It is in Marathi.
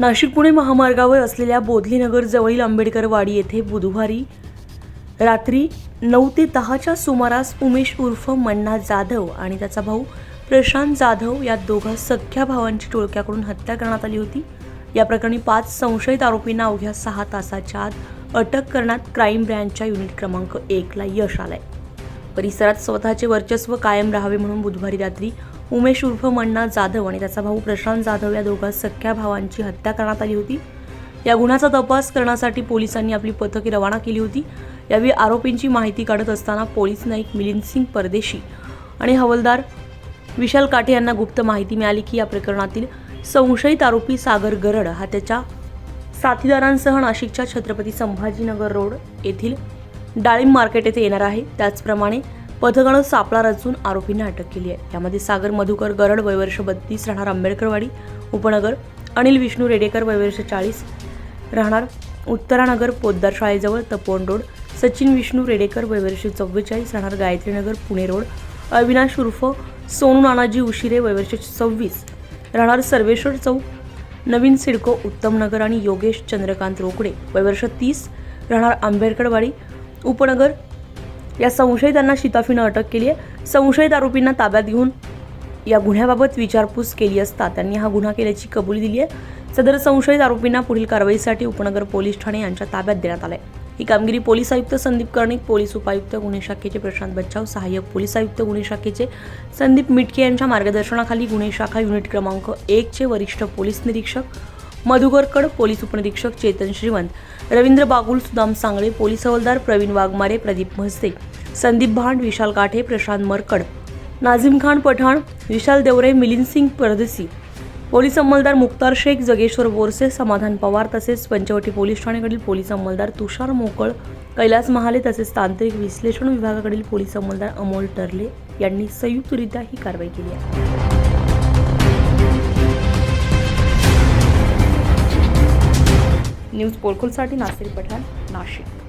नाशिक पुणे महामार्गावर असलेल्या बोधलीनगर जवळील आंबेडकरवाडी येथे बुधवारी रात्री नऊ ते दहाच्या सुमारास उमेश उर्फ मन्ना जाधव आणि त्याचा भाऊ प्रशांत जाधव या दोघा सख्या भावांची टोळक्याकडून हत्या करण्यात आली होती. या प्रकरणी पाच संशयित आरोपींना अवघ्या सहा तासाच्या आत अटक करण्यात क्राईम ब्रँचच्या युनिट क्रमांक एकला यश आलंय. परिसरात स्वतःचे वर्चस्व कायम राहावे म्हणून बुधवारी रात्री उमेश उर्फ मन्ना जाधव आणि त्याचा भाऊ प्रशांत जाधव या दोघा सख्या भावांची हत्या करण्यात आली होती. या गुन्ह्याचा तपास करण्यासाठी पोलिसांनी आपली पथके रवाना केली होती. यावेळी आरोपींची माहिती काढत असताना पोलीस नाईक मिलिंद सिंग परदेशी आणि हवलदार विशाल काठे यांना गुप्त माहिती मिळाली की या प्रकरणातील संशयित आरोपी सागर गरड हा त्याच्या साथीदारांसह नाशिकच्या छत्रपती संभाजीनगर रोड येथील डाळिंब मार्केट येथे येणार आहे. त्याचप्रमाणे पथकानं सापळा रचून आरोपींना अटक केली आहे. यामध्ये सागर मधुकर गरड वयवर्ष बत्तीस राहणार आंबेडकरवाडी उपनगर अनिल विष्णू रेडेकर वयवर्ष चाळीस राहणार उत्तरानगर पोद्दार शाळेजवळ तपोन रोड सचिन विष्णू रेडेकर वयवर्ष चव्वेचाळीस राहणार गायत्रीनगर पुणे रोड अविनाश उर्फ सोनू नानाजी उशिरे वयवर्ष सव्वीस राहणार सर्वेश्वर चौक नवीन सिडको उत्तमनगर आणि योगेश चंद्रकांत रोकडे वयवर्ष तीस राहणार आंबेडकरवाडी उपनगर या संशयितांना शिताफीनं अटक केली आहे. संशयित आरोपींना ताब्यात घेऊन या गुन्ह्याबाबत विचारपूस केली असता त्यांनी हा गुन्हा केल्याची कबुली दिली आहे. सदर संशयित आरोपींना पुढील कारवाईसाठी उपनगर पोलीस ठाणे यांच्या ताब्यात देण्यात आलंय. ही कामगिरी पोलीस आयुक्त संदीप कर्णिक पोलीस उपायुक्त गुन्हे शाखेचे प्रशांत बच्चाव सहाय्यक पोलीस आयुक्त गुन्हे शाखेचे संदीप मिटके यांच्या मार्गदर्शनाखाली गुन्हे शाखा युनिट क्रमांक एकचे वरिष्ठ पोलीस निरीक्षक मधुगरकड पोलीस उपनिरीक्षक चेतन श्रीवंत रवींद्र बागुल सुदाम सांगळे पोलीस हवालदार प्रवीण वाघमारे प्रदीप म्हसदे संदीप भांड विशाल काठे प्रशांत मरकड नाझिम खान पठाण विशाल देवरे मिलिंद सिंग परदेसी पोलीस अंमलदार मुक्तार शेख जगेश्वर बोरसे समाधान पवार तसेच पंचवटी पोलीस ठाण्याकडील पोलीस अंमलदार तुषार मोकळ कैलास महाले तसेच तांत्रिक विश्लेषण विभागाकडील पोलीस अंमलदार अमोल टरले यांनी संयुक्तरित्या ही कारवाई केली आहे. न्यूज पोलखोलसाठी नासिर पठाण नाशिक.